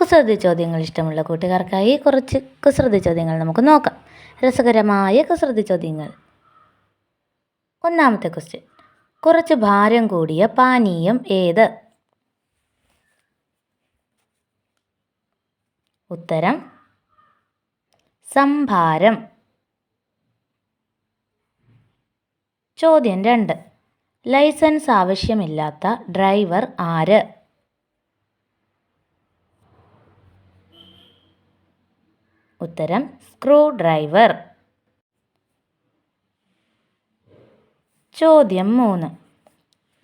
കുസൃതി ചോദ്യങ്ങൾ ഇഷ്ടമുള്ള കൂട്ടുകാർക്കായി കുറച്ച് കുസൃതി ചോദ്യങ്ങൾ നമുക്ക് നോക്കാം. രസകരമായ കുസൃതി ചോദ്യങ്ങൾ. ഒന്നാമത്തെ ക്വസ്റ്റ്യൻ കുറച്ച് ഭാരം കൂടിയ പാനീയം ഏത്? ഉത്തരം സംഭാരം. ചോദ്യം രണ്ട്. ലൈസൻസ് ആവശ്യമില്ലാത്ത ഡ്രൈവർ ആര്? ഉത്തരം സ്ക്രൂ ഡ്രൈവർ ചോദ്യം മൂന്ന്.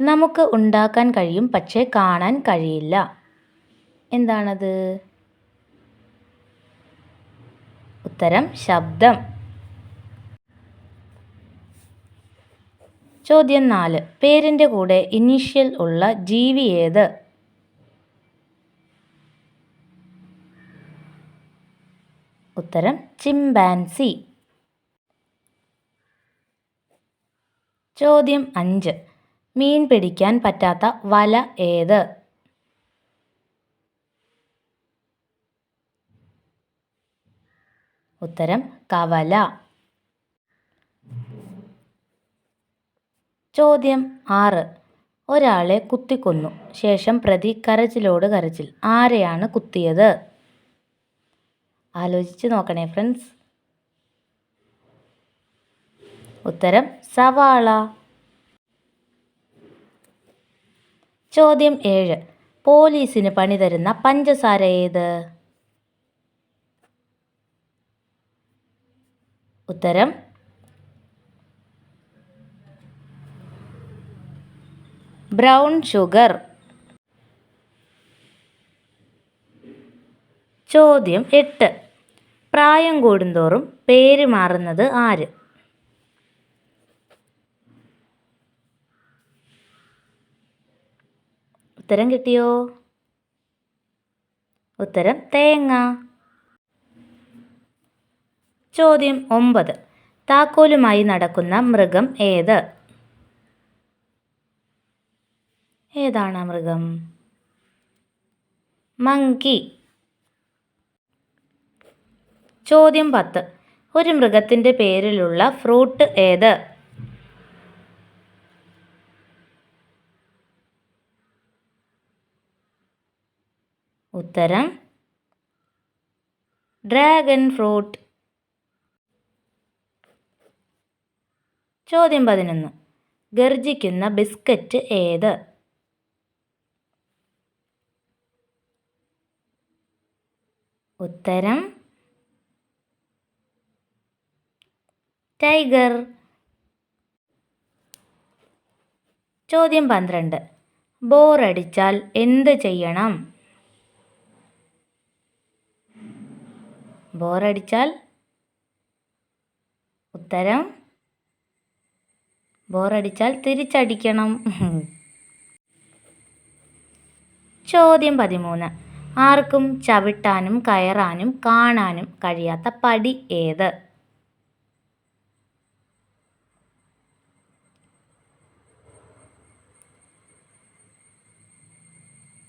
നമുക്ക് ഉണ്ടാക്കാൻ കഴിയും പക്ഷേ കാണാൻ കഴിയില്ല. എന്താണത്? ഉത്തരം ശബ്ദം. ചോദ്യം നാല്. പേരിന്റെ കൂടെ ഇനീഷ്യൽ ഉള്ള ജീവി ഏത്? ഉത്തരം ചിമ്പാൻസി ചോദ്യം അഞ്ച്. മീൻ പിടിക്കാൻ പറ്റാത്ത വല ഏത്? ഉത്തരം കവല. ചോദ്യം ആറ്. ഒരാളെ കുത്തിക്കൊന്നു. ശേഷം പ്രതി കരച്ചിലോട് കരച്ചിൽ. ആരെയാണ് കുത്തിയത്? ആലോചിച്ച് നോക്കണേ ഫ്രണ്ട്സ് ഉത്തരം സവാള. ചോദ്യം ഏഴ്. പോലീസിന് പണി തരുന്ന പഞ്ചസാര ഏത്? ഉത്തരം ബ്രൗൺ ഷുഗർ. ചോദ്യം എട്ട്. പ്രായം കൂടുന്തോറും പേര് മാറുന്നത് ആര്? ഉത്തരം കിട്ടിയോ? ഉത്തരം തേങ്ങ. ചോദ്യം ഒമ്പത്. താക്കോലുമായി നടക്കുന്ന മൃഗം ഏത്? ഏതാണ് മൃഗം? മങ്കി. ചോദ്യം പത്ത്. ഒരു മൃഗത്തിന്റെ പേരിലുള്ള ഫ്രൂട്ട് ഏത്? ഉത്തരം ഡ്രാഗൺ ഫ്രൂട്ട്. ചോദ്യം പതിനൊന്ന്. ഗർജിക്കുന്ന ബിസ്ക്കറ്റ് ഏത്? ഉത്തരം ടൈഗർ. ചോദ്യം പന്ത്രണ്ട്. ബോറടിച്ചാൽ എന്ത് ചെയ്യണം? ബോറടിച്ചാൽ ഉത്തരം? ബോറടിച്ചാൽ തിരിച്ചടിക്കണം. ചോദ്യം പതിമൂന്ന്. ആർക്കും ചവിട്ടാനും കയറാനും കാണാനും കഴിയാത്ത പടി ഏത്?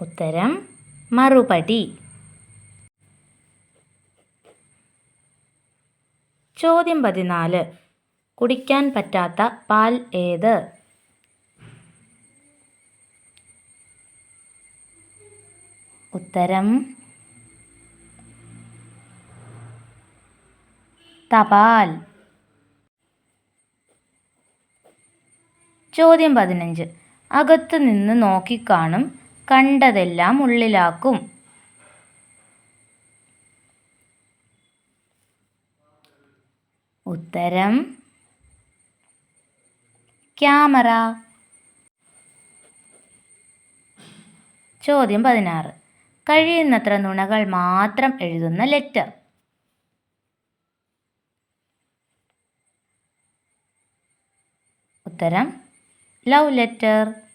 ഉത്തരം മറുപടി. ചോദ്യം പതിനാല്. കുടിക്കാൻ പറ്റാത്ത പാൽ ഏത്? ഉത്തരം തപാൽ. ചോദ്യം പതിനഞ്ച്. അകത്തു നിന്ന് നോക്കിക്കാണും കണ്ടതെല്ലാം ഉള്ളിലാക്കും. ഉത്തരം. ക്യാമറ. ചോദ്യം പതിനാറ്. കഴിയുന്നത്ര നുണകൾ മാത്രം എഴുതുന്ന ലെറ്റർ. ഉത്തരം. Love letter.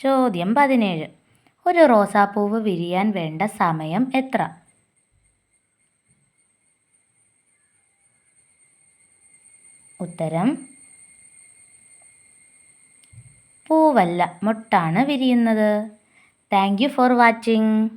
ചോദ്യം പതിനേഴ്. ഒരു റോസാപ്പൂവ് വിരിയാൻ വേണ്ട സമയം എത്ര? ഉത്തരം പൂവല്ല മുട്ടാണ് വിരിയുന്നത്. Thank you for watching.